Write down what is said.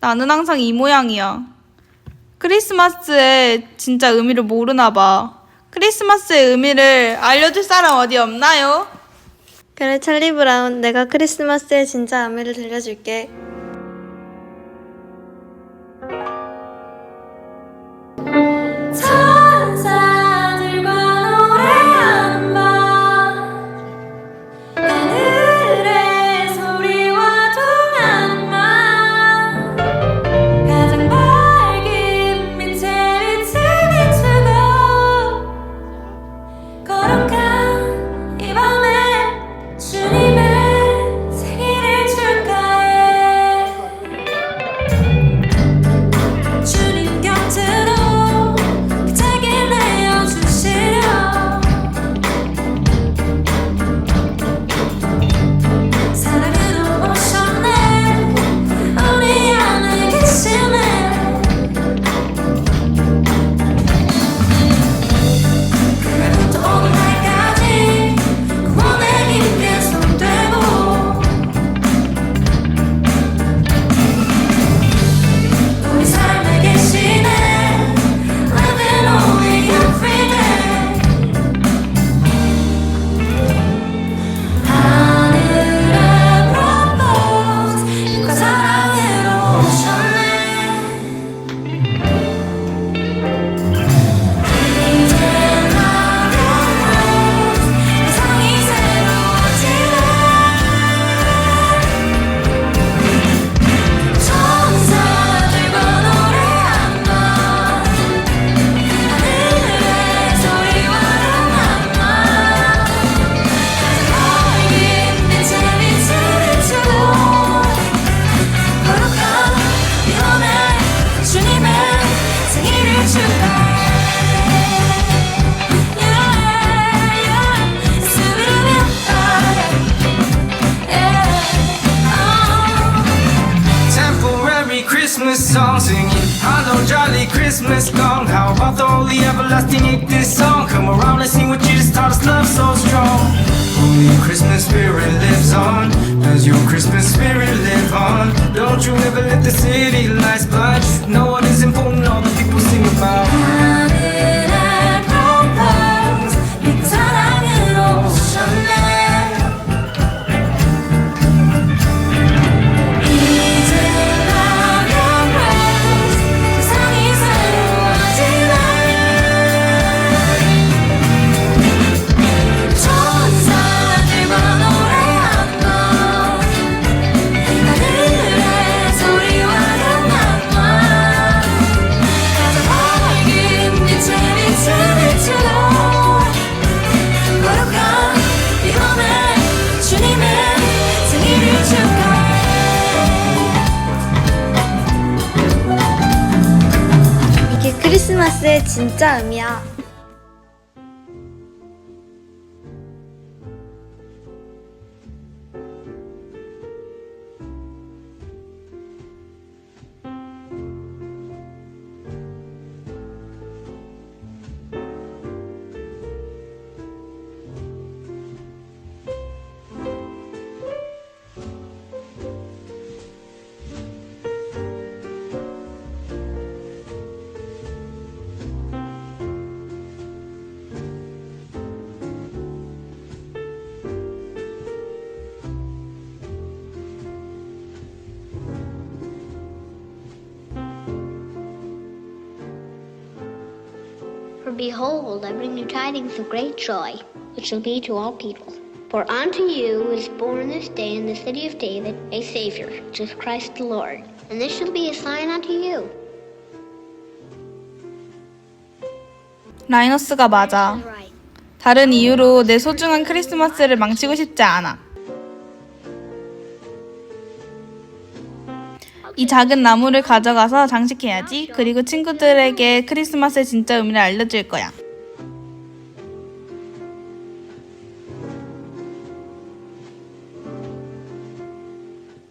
나는 항상 이 모양이야. 크리스마스의 진짜 의미를 모르나 봐. 크리스마스의 의미를 알려줄 사람 어디 없나요? 그래 찰리 브라운 내가 크리스마스의 진짜 의미를 들려줄게 Christmas song singing. Hello jolly Christmas gone How about the holy everlasting hit this song? Come around let's sing what Jesus taught us love so strong. Holy Christmas spirit lives on. Does your Christmas spirit live on? Don't you ever let the city lights blind you Know 크리스마스의 진짜 의미야 For behold, I bring you tidings of great joy, which shall be to all people. For unto you is born this day in the city of David a Savior, which is Christ the Lord. And this shall be a sign unto you. 라이너스가 맞아. Right. 다른 이유로 내 소중한 크리스마스를 망치고 싶지 않아. 이 작은 나무를 가져가서 장식해야지. 그리고 친구들에게 크리스마스의 진짜 의미를 알려줄 거야.